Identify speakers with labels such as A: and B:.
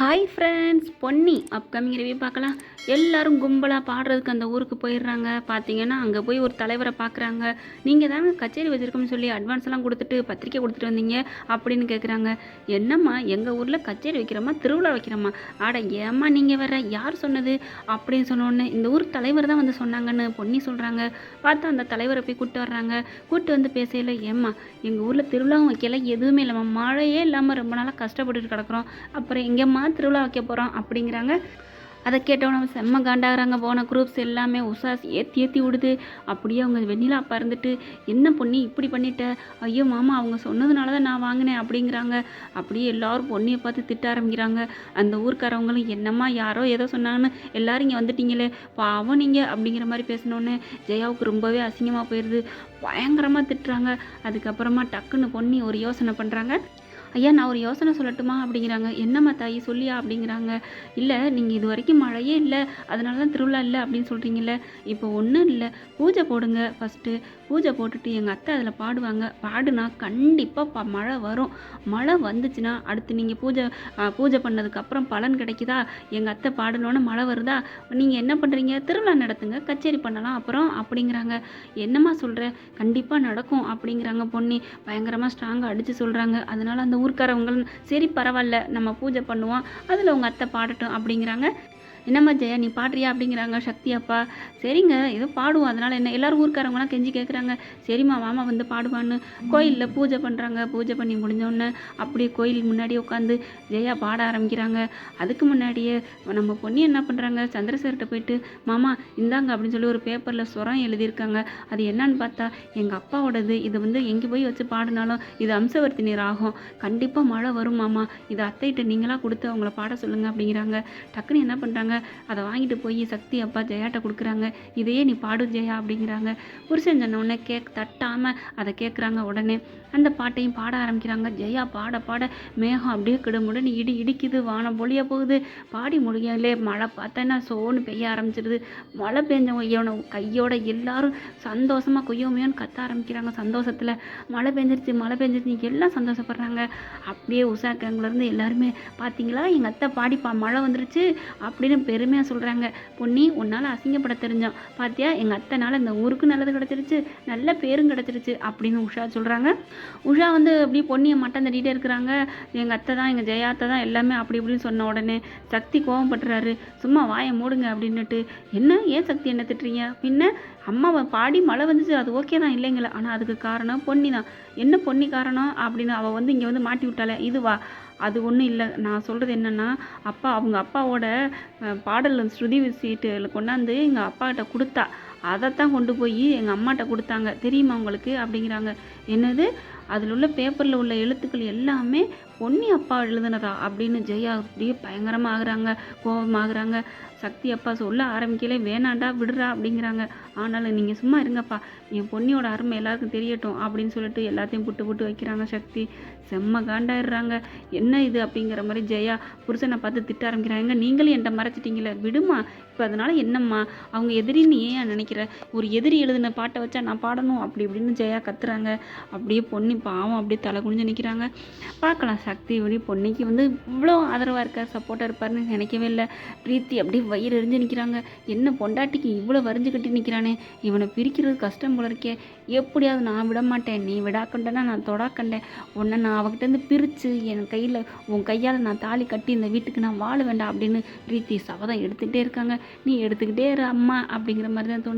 A: Hi friends Ponni. Upcoming review பார்க்கலாம். எல்லாரும் கும்பலாக பாடுறதுக்கு அந்த ஊருக்கு போயிடுறாங்க. பார்த்தீங்கன்னா அங்கே போய் ஒரு தலைவரை பார்க்குறாங்க. நீங்கள் தானே கச்சேரி வச்சுருக்கோம்னு சொல்லி அட்வான்ஸ் எல்லாம் கொடுத்துட்டு பத்திரிக்கை கொடுத்துட்டு வந்தீங்க அப்படின்னு கேட்குறாங்க என்னம்மா எங்கள் ஊரில் கச்சேரி வைக்கிறோமா திருவிழா வைக்கிறோமா? ஆட ஏம்மா நீங்கள் வர யார் சொன்னது? அப்படின்னு சொன்னோன்னே இந்த ஊர் தலைவர் தான் வந்து சொன்னாங்கன்னு பொன்னி சொல்கிறாங்க பார்த்தா அந்த தலைவரை போய் கூப்பிட்டு வர்றாங்க. கூப்பிட்டு வந்து பேசையில் ஏம்மா எங்கள் ஊரில் திருவிழாவும் வைக்கல எதுவுமே இல்லைம்மா. மழையே இல்லாமல் ரொம்ப நாளாக கஷ்டப்பட்டுட்டு கிடக்குறோம். அப்புறம் எங்கேம்மா திருவிழா வைக்க போகிறோம் அப்படிங்கிறாங்க. அதை கேட்டவொடனே செம்ம காண்டாகிறாங்க. போன குரூப்ஸ் எல்லாமே உசாஸ் ஏற்றி ஏற்றி விடுது. அப்படியே அவங்க வெண்ணிலா பறந்துட்டு என்ன பொண்ணி இப்படி பண்ணிட்ட? ஐயோ மாமா அவங்க சொன்னதுனால தான் நான் வாங்கினேன் அப்படிங்கிறாங்க. அப்படியே எல்லாரும் பொண்ணியை பார்த்து திட்ட ஆரம்பிக்கிறாங்க. அந்த ஊர்க்காரவங்களும் என்னம்மா யாரோ ஏதோ சொன்னாங்கன்னு எல்லாரும் இங்கே வந்துட்டீங்களே பாவம் நீங்கள் அப்படிங்கிற மாதிரி பேசினோன்னே ஜெயாவுக்கு ரொம்பவே அசிங்கமாக போயிடுது பயங்கரமாக திட்டுறாங்க. அதுக்கப்புறமா டக்குன்னு பொண்ணி ஒரு யோசனை பண்ணுறாங்க ஐயா நான் ஒரு யோசனை சொல்லட்டுமா? அப்படிங்கிறாங்க. என்னம்மா தாயி சொல்லியா? அப்படிங்கிறாங்க. இல்லை நீங்கள் இது வரைக்கும் மழையே இல்லை. அதனால தான் திருவிழா இல்லை அப்படின்னு சொல்கிறீங்கல்ல இப்போ ஒன்றும் இல்லை. பூஜை போடுங்க ஃபஸ்ட்டு பூஜை போட்டுட்டு எங்கள் அத்தை அதில் பாடுவாங்க. பாடுனா கண்டிப்பாக ப மழை வரும். மழை வந்துச்சுன்னா அடுத்து நீங்கள் பூஜை பூஜை பண்ணதுக்கப்புறம் பலன் கிடைக்குதா? எங்கள் அத்தை பாடணுன்னு மழை வருதா? நீங்கள் என்ன பண்ணுறீங்க திருவிழா நடத்துங்க. கச்சேரி பண்ணலாம் அப்புறம் அப்படிங்கிறாங்க. என்னம்மா சொல்கிற கண்டிப்பாக நடக்கும் அப்படிங்கிறாங்க பொண்ணு பயங்கரமாக ஸ்ட்ராங்காக அடித்து சொல்கிறாங்க அதனால் அந்த ஊர்க்காரவங்களும் சரி பரவாயில்ல நம்ம பூஜை பண்ணுவோம் அதில் உங்கள் அத்தை பாடட்டும் அப்படிங்கிறாங்க. என்னம்மா ஜெயா நீ பாடுறியா அப்படிங்கிறாங்க சக்தி அப்பா. சரிங்க ஏதோ பாடுவோம் அதனால் என்ன? எல்லாரும் ஊருக்காரவங்களாம் கெஞ்சி கேட்குறாங்க சரிம்மா மாமா வந்து பாடுவான்னு. கோயிலில் பூஜை பண்ணுறாங்க பூஜை பண்ணி முடிஞ்சோடனே அப்படியே கோயில் முன்னாடி உட்காந்து ஜெயா பாட ஆரம்பிக்கிறாங்க. அதுக்கு முன்னாடியே நம்ம பொண்ணு என்ன பண்ணுறாங்க சந்திரசேர்கிட்ட போயிட்டு மாமா இந்தாங்க அப்படின்னு சொல்லி ஒரு பேப்பரில் சுரம் எழுதியிருக்காங்க. அது என்னன்னு பார்த்தா எங்கள் அப்பாவோடது. இது வந்து எங்கே போய் வச்சு பாடினாலும் இது அம்சவர்த்தினி ராகம் கண்டிப்பாக மழை வரும் மாமா. இது அத்தைகிட்ட நீங்களாக கொடுத்து அவங்கள பாட சொல்லுங்கள் அப்படிங்கிறாங்க. டக்குன்னு என்ன பண்ணுறாங்க அதை வாங்கிட்டு போய் சக்தி அப்பா ஜெயாட்ட கொடுக்குறாங்க. இதையே நீ பாடு ஜெயா அப்படிங்கிறாங்க. புருஷன் சொன்ன உடனே கேக் தட்டாமல் அதை கேட்குறாங்க உடனே. அந்த பாட்டையும் பாட ஆரம்பிக்கிறாங்க. ஜெயா பாட பாட மேகம் அப்படியே கிடுமுடன் இடி இடிக்குது வானம் பொழிய போகுது. பாடி முடியலே மழை பார்த்தேன்னா சோன்னு பெய்ய ஆரம்பிச்சிடுது மழை பெஞ்சவங்க இவனை கையோட எல்லாரும் சந்தோஷமாக கொய்யோமையோன்னு கத்த ஆரம்பிக்கிறாங்க சந்தோஷத்தில். மழை பெஞ்சிருச்சு மழை பெஞ்சிருச்சு எல்லாம் சந்தோஷப்படுறாங்க. அப்படியே உஷா எல்லாருமே பார்த்தீங்களா எங்கள் அத்தை பாடிப்பா மழை வந்துருச்சு அப்படின்னு பெருமையாக சொல்கிறாங்க பொன்னி உன்னால் அசிங்கப்பட தெரிஞ்சோம் பாத்தியா எங்கள் அத்தைனால இந்த ஊருக்கு நல்லது கிடச்சிருச்சு நல்ல பேரும் கிடச்சிருச்சு அப்படின்னு உஷா சொல்கிறாங்க உஷா வந்து அப்படியே பொன்னியை மட்டம் தட்டிகிட்டே இருக்கிறாங்க. எங்கள் அத்தை தான் எங்கள் ஜெயா அத்தை தான் எல்லாமே அப்படி இப்படின்னு சொன்ன உடனே சக்தி கோவப்பட்டுறாரு சும்மா வாயை மூடுங்க அப்படின்னுட்டு என்ன? ஏன் சக்தி என்ன திட்டுறீங்க? பின்ன அம்மாவை பாடி மழை வந்துச்சு அது ஓகே தான் இல்லைங்களே. ஆனால் அதுக்கு காரணம் பொன்னி தான். என்ன பொன்னி காரணம் அப்படின்னு அவள் வந்து இங்கே வந்து மாட்டி விட்டாளே இதுவா அது ஒன்றும் இல்லை. நான் சொல்கிறது என்னென்னா அப்பா அவங்க அப்பாவோட பாடல் ஸ்ருதி சீட்டு கொண்டாந்து எங்கள் அப்பாகிட்ட கொடுத்தா. அதைத்தான் கொண்டு போய் எங்கள் அம்மாட்ட கொடுத்தாங்க. தெரியுமா உங்களுக்கு? அப்படிங்கிறாங்க. என்னது? அதில் உள்ள பேப்பரில் உள்ள எழுத்துக்கள் எல்லாமே பொன்னி அப்பா எழுதுனதா? அப்படின்னு ஜெயா அப்படியே பயங்கரமாக ஆகுறாங்க. கோபமாகறாங்க. சக்தி அப்பா சொல்ல ஆரம்பிக்கலே வேணாண்டா விடுறா அப்படிங்கிறாங்க. ஆனாலும் நீங்கள் சும்மா இருங்கப்பா. என் பொன்னியோட அருமை எல்லாருக்கும் தெரியட்டும் அப்படின்னு சொல்லிட்டு எல்லாத்தையும் புட்டு புட்டு வைக்கிறாங்க சக்தி. செம்ம காண்டாயிடுறாங்க. என்ன இது? அப்படிங்கிற மாதிரி ஜெயா புருஷனை பார்த்து திட்ட ஆரம்பிக்கிறாங்க. நீங்களும் என்கிட்ட மறைச்சிட்டிங்களே விடுமா? இப்போ அதனால என்னம்மா? அவங்க எதிரின்னு ஏன் நினைக்க நினைக்கிற? ஒரு எதிரி எழுதின பாட்டை வச்சா நான் பாடணும். அப்படி இப்படின்னு ஜெயா கத்துறாங்க. அப்படியே பொன்னி பாவம் அப்படியே தலை குனிஞ்சு நிற்கிறாங்க பார்க்கலாம். சக்தி இப்படி பொன்னிக்கு வந்து இவ்வளோ ஆதரவாக இருக்கார் சப்போர்ட்டாக இருப்பாருன்னு நினைக்கவே இல்லை. பிரீத்தி அப்படியே வயிறு எரிஞ்சு நிற்கிறாங்க என்ன பொண்டாட்டிக்கு இவ்வளோ வரிஞ்சு கட்டி நிற்கிறானே இவனை பிரிக்கிறது கஷ்டம் போல இருக்கே. எப்படியாவது நான் விட மாட்டேன். நீ விடாக்கண்டனா நான் தொடாக்கண்டேன் உன்னை நான் அவகிட்டேருந்து பிரித்து என் கையில் உன் கையால் நான் தாலி கட்டி இந்த வீட்டுக்கு நான் வாழ வேண்டாம் அப்படின்னு பிரீத்தி சபதம் எடுத்துக்கிட்டே இருக்காங்க. நீ எடுத்துக்கிட்டே இரு அம்மா அப்படிங்கிற மாதிரி தான் தோணுது.